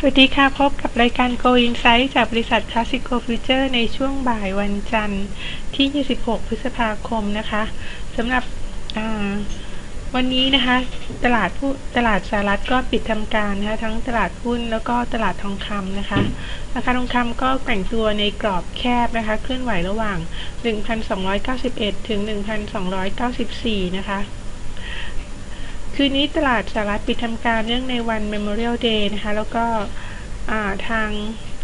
สวัสดีค่ะ พบกับรายการ Go Insight จากบริษัท Classico Future ในช่วงบ่ายวันจันทร์ที่ 26 พฤษภาคมนะคะสำหรับวันนี้นะคะ ตลาดผู้ตลาดสหรัฐก็ปิดทำการนะคะทั้งตลาดหุ้นแล้วก็ตลาดทองคำนะคะราคาทองคำก็แกว่งตัวในกรอบแคบนะคะ เคลื่อนไหวระหว่าง 1,291 ถึง 1,294 นะคะ คืนนี้ตลาดสหรัฐปิดทำการเนื่องในวัน Memorial Day นะคะ แล้วก็ทาง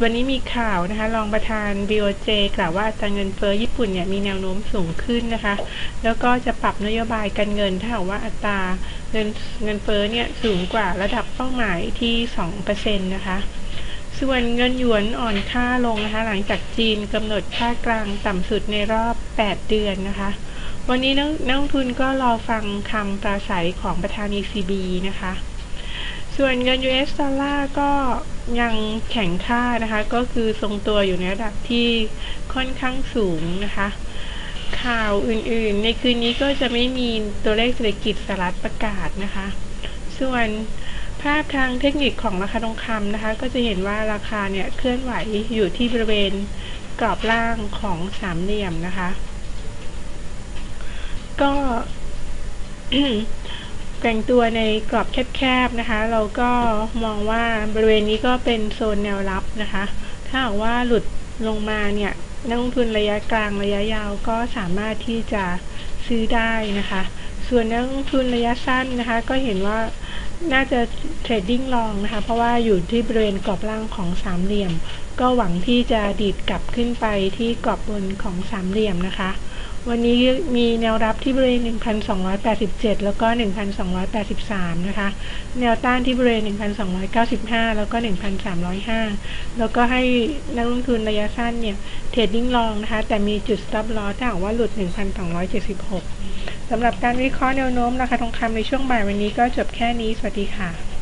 วันนี้มีข่าวนะคะรองประธาน BOJ กล่าวว่าอัตราเงินเฟ้อญี่ปุ่นเนี่ยมีแนวโน้มสูงขึ้นนะคะ แล้วก็จะปรับนโยบายการเงิน ถ้าหากว่าอัตราเงินเงินเฟ้อเนี่ยสูงกว่าระดับเป้าหมายที่2%นะคะส่วนเงินหยวนอ่อนค่าลงนะคะ หลังจากจีนกำหนดค่ากลางต่ำสุดในรอบ 8 เดือนนะคะ วันนี้นักนักทุนก็รอฟังคำปราศัยของประธาน ECB นะคะ ส่วนเงิน US ดอลลาร์ก็ยังแข็งค่านะคะ ก็คือทรงตัวอยู่ในระดับที่ค่อนข้างสูงนะคะ ข่าวอื่นๆ ในคืนนี้ก็จะไม่มีตัวเลขเศรษฐกิจสหรัฐประกาศนะคะ ส่วนภาพทางเทคนิคของราคาทองคำนะคะ ก็จะเห็นว่าราคาเนี่ยเคลื่อนไหวอยู่ที่บริเวณกรอบล่างของสามเหลี่ยมนะคะ ก็แกว่งตัวในกรอบแคบๆนะคะ เราก็มองว่าบริเวณนี้ก็เป็นโซนแนวรับนะคะ ถ้าหากว่าหลุดลงมาเนี่ยนักลงทุนระยะกลางระยะยาวก็สามารถที่จะซื้อได้นะคะ ส่วนนักลงทุนระยะสั้นนะคะ ก็เห็นว่าน่าจะเทรดดิ้งลองนะคะ เพราะว่าอยู่ที่บริเวณกรอบล่างของสามเหลี่ยม ก็หวังที่จะดีดกลับขึ้นไปที่กรอบบนของสามเหลี่ยมนะคะ วันนี้มีแนวรับที่บริเวณ 1,287 แล้วก็ 1,283 นะคะ แนวต้านที่บริเวณ 1,295 แล้วก็ 1,305 แล้วก็ให้นักลงทุนระยะสั้นเนี่ยเทรดดิ้งลองนะคะ แต่มีจุด stop loss ถ้าหากว่าหลุด 1,276 สำหรับการวิเคราะห์แนวโน้มราคาทองคำในช่วงบ่ายวันนี้ก็จบแค่นี้ สวัสดีค่ะ